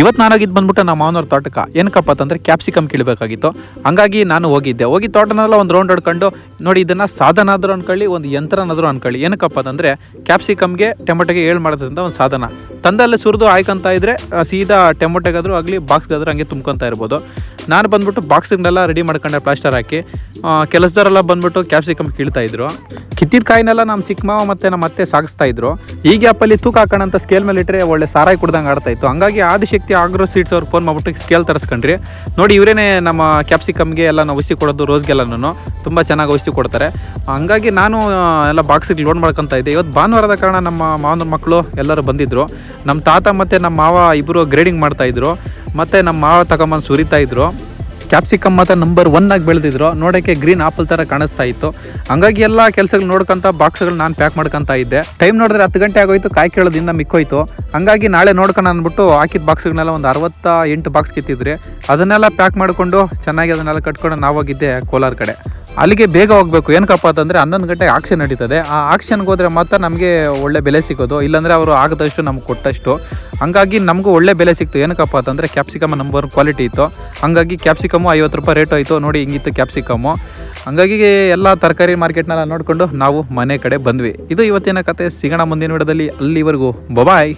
ಇವತ್ತು ನಾನಾಗಿದ್ದು ಬಂದ್ಬಿಟ್ಟು ನಮ್ಮ ಮಾವನವ್ರ ತೋಟಕ್ಕೆ ಏನಕ್ಕಪ್ಪ ಅಂತಂದರೆ ಕ್ಯಾಪ್ಸಿಕಮ್ ಕೀಳಬೇಕಾಗಿತ್ತು. ಹಂಗಾಗಿ ನಾನು ಹೋಗಿದ್ದೆ. ಹೋಗಿ ತೋಟನೆಲ್ಲ ಒಂದು ರೌಂಡ್ ಹೊಡ್ಕೊಂಡು ನೋಡಿ ಇದನ್ನು ಸಾಧನ ಆದರೂ ಅಂದ್ಕೊಳ್ಳಿ ಒಂದು ಯಂತ್ರನಾದರೂ ಅಂದ್ಕೊಳ್ಳಿ ಏನಕ್ಕಪ್ಪ ಅಂತಂದರೆ ಕ್ಯಾಪ್ಸಿಕಮ್ಗೆ ಟೊಮೆಟೊಗೆ ಏಳು ಮಾಡೋದ್ರಿಂದ ಒಂದು ಸಾಧನ. ತಂದಲ್ಲಿ ಸುರಿದು ಆಯ್ಕೊಂತ ಇದ್ರೆ ಆ, ಸೀದಾ ಟೊಮೆಟೊಗಾದರೂ ಆಗಲಿ ಬಾಕ್ಸ್ಗಾದ್ರೂ ಹಂಗೆ ತುಂಬ್ಕೊತಾ ಇರ್ಬೋದು. ನಾನು ಬಂದ್ಬಿಟ್ಟು ಬಾಕ್ಸ್ಗಳನ್ನೆಲ್ಲ ರೆಡಿ ಮಾಡ್ಕೊಂಡೆ ಪ್ಲಾಸ್ಟರ್ ಹಾಕಿ. ಕೆಲಸದವರೆಲ್ಲ ಬಂದ್ಬಿಟ್ಟು ಕ್ಯಾಪ್ಸಿಕಮ್ ಕೀಳ್ತಾ ಇದ್ರು. ಕಿತ್ತಿದ ಕಾಯಿನೆಲ್ಲ ನಮ್ಮ ಚಿಕ್ಕ ಮಾವ ಮತ್ತೆ ನಮ್ಮ ಅತ್ತೆ ಸಾಗಿಸ್ತಾ ಇದ್ರು. ಈ ಗ್ಯಾಪಲ್ಲಿ ತೂಕ ಹಾಕೋಣ ಅಂತ ಸ್ಕೇಲ್ ಮೇಲೆ ಇಟ್ಟರೆ ಒಳ್ಳೆ ಸಾರಾಯಿ ಕುಡ್ದಂಗೆ ಆಡ್ತಾ ಇತ್ತು. ಹಂಗಾಗಿ ಆದಿಶಕ್ತಿ ಆಗ್ರೋ ಸೀಡ್ಸ್ ಅವ್ರು ಫೋನ್ ಮಾಡ್ಬಿಟ್ಟು ಸ್ಕೇಲ್ ತರಿಸ್ಕೊಂಡ್ರಿ. ನೋಡಿ ಇವರೇನೆ ನಮ್ಮ ಕ್ಯಾಪ್ಸಿಕಮ್ಗೆ ಎಲ್ಲ ನಾವು ಔಷಧಿ ಕೊಡೋದು ರೋಸ್ಗೆಲ್ಲನೂ ತುಂಬ ಚೆನ್ನಾಗಿ ಔಷಧಿ ಕೊಡ್ತಾರೆ. ಹಂಗಾಗಿ ನಾನು ಎಲ್ಲ ಬಾಕ್ಸಿಗೆ ಲೋಡ್ ಮಾಡ್ಕೊತಾ ಇದ್ದೆ. ಇವತ್ತು ಭಾನುವಾರದ ಕಾರಣ ನಮ್ಮ ಮಾವನ ಮಕ್ಕಳು ಎಲ್ಲರೂ ಬಂದಿದ್ರು. ನಮ್ಮ ತಾತ ಮತ್ತು ನಮ್ಮ ಮಾವ ಇಬ್ಬರು ಗ್ರೇಡಿಂಗ್ ಮಾಡ್ತಾ ಇದ್ರು. ಮತ್ತು ನಮ್ಮ ಮಾವ ತಗೊಂಬಂದು ಸುರಿತಾ ಇದ್ರು. ಕ್ಯಾಪ್ಸಿಕಮ್ ಮಾತ್ರ ನಂಬರ್ ಒನ್ ಆಗಿ ಬೆಳೆದಿದ್ರು. ನೋಡೋಕ್ಕೆ ಗ್ರೀನ್ ಆಪಲ್ ಥರ ಕಾಣಿಸ್ತಾ ಇತ್ತು. ಹಂಗಾಗಿ ಎಲ್ಲ ಕೆಲಸಗಳು ನೋಡ್ಕೊಂತ ಬಾಕ್ಸ್ಗಳು ನಾನು ಪ್ಯಾಕ್ ಮಾಡ್ಕೊಂತ ಇದ್ದೆ. ಟೈಮ್ ನೋಡಿದ್ರೆ ಹತ್ತು ಗಂಟೆ ಆಗೋಯ್ತು, ಕಾಯಿ ಕೇಳೋದಿಂದ ಮಿಕ್ಕೋಯ್ತು. ಹಂಗಾಗಿ ನಾಳೆ ನೋಡ್ಕೊಂಡು ಅಂದ್ಬಿಟ್ಟು ಹಾಕಿದ ಬಾಕ್ಸ್ಗಳನ್ನೆಲ್ಲ ಒಂದು ಅರವತ್ತ ಎಂಟು ಬಾಕ್ಸ್ ಕಿತ್ತಿದ್ರಿ. ಅದನ್ನೆಲ್ಲ ಪ್ಯಾಕ್ ಮಾಡಿಕೊಂಡು ಚೆನ್ನಾಗಿ ಅದನ್ನೆಲ್ಲ ಕಟ್ಕೊಂಡು ನಾವು ಹೋಗಿದ್ದೆ ಕೋಲಾರ ಕಡೆ. ಅಲ್ಲಿಗೆ ಬೇಗ ಹೋಗ್ಬೇಕು. ಏನಕ್ಕಪ್ಪ ಅಂತಂದ್ರೆ ಹನ್ನೊಂದು ಗಂಟೆ ಆಕ್ಷನ್ ನಡೀತದೆ. ಆ ಆಕ್ಷನ್ಗೆ ಹೋದ್ರೆ ಮಾತ್ರ ನಮಗೆ ಒಳ್ಳೆ ಬೆಲೆ ಸಿಗೋದು. ಇಲ್ಲಾಂದರೆ ಅವರು ಆಗದಷ್ಟು ನಮ್ಗೆ ಕೊಟ್ಟಷ್ಟು. ಹಂಗಾಗಿ ನಮಗೂ ಒಳ್ಳೆ ಬೆಲೆ ಸಿಕ್ತು. ಏನಕ್ಕಪ್ಪ ಅಂತಂದ್ರೆ ಕ್ಯಾಪ್ಸಿಕಮ್ ನಂಬರ್ ಕ್ವಾಲಿಟಿ ಇತ್ತು. ಹಂಗಾಗಿ ಕ್ಯಾಪ್ಸಿಕಮು ಐವತ್ತು ರೂಪಾಯಿ ರೇಟ್ ಆಯಿತು ನೋಡಿ ಹಿಂಗಿತ್ತು ಕ್ಯಾಪ್ಸಿಕಮು. ಹಂಗಾಗಿ ಎಲ್ಲ ತರಕಾರಿ ಮಾರ್ಕೆಟ್ನೆಲ್ಲ ನೋಡಿಕೊಂಡು ನಾವು ಮನೆ ಕಡೆ ಬಂದ್ವಿ. ಇದು ಇವತ್ತಿನ ಕತೆ. ಸಿಗೋಣ ಮುಂದಿನ ವಿಡದಲ್ಲಿ ಅಲ್ಲಿವರೆಗೂ. ಬಬಾಯ್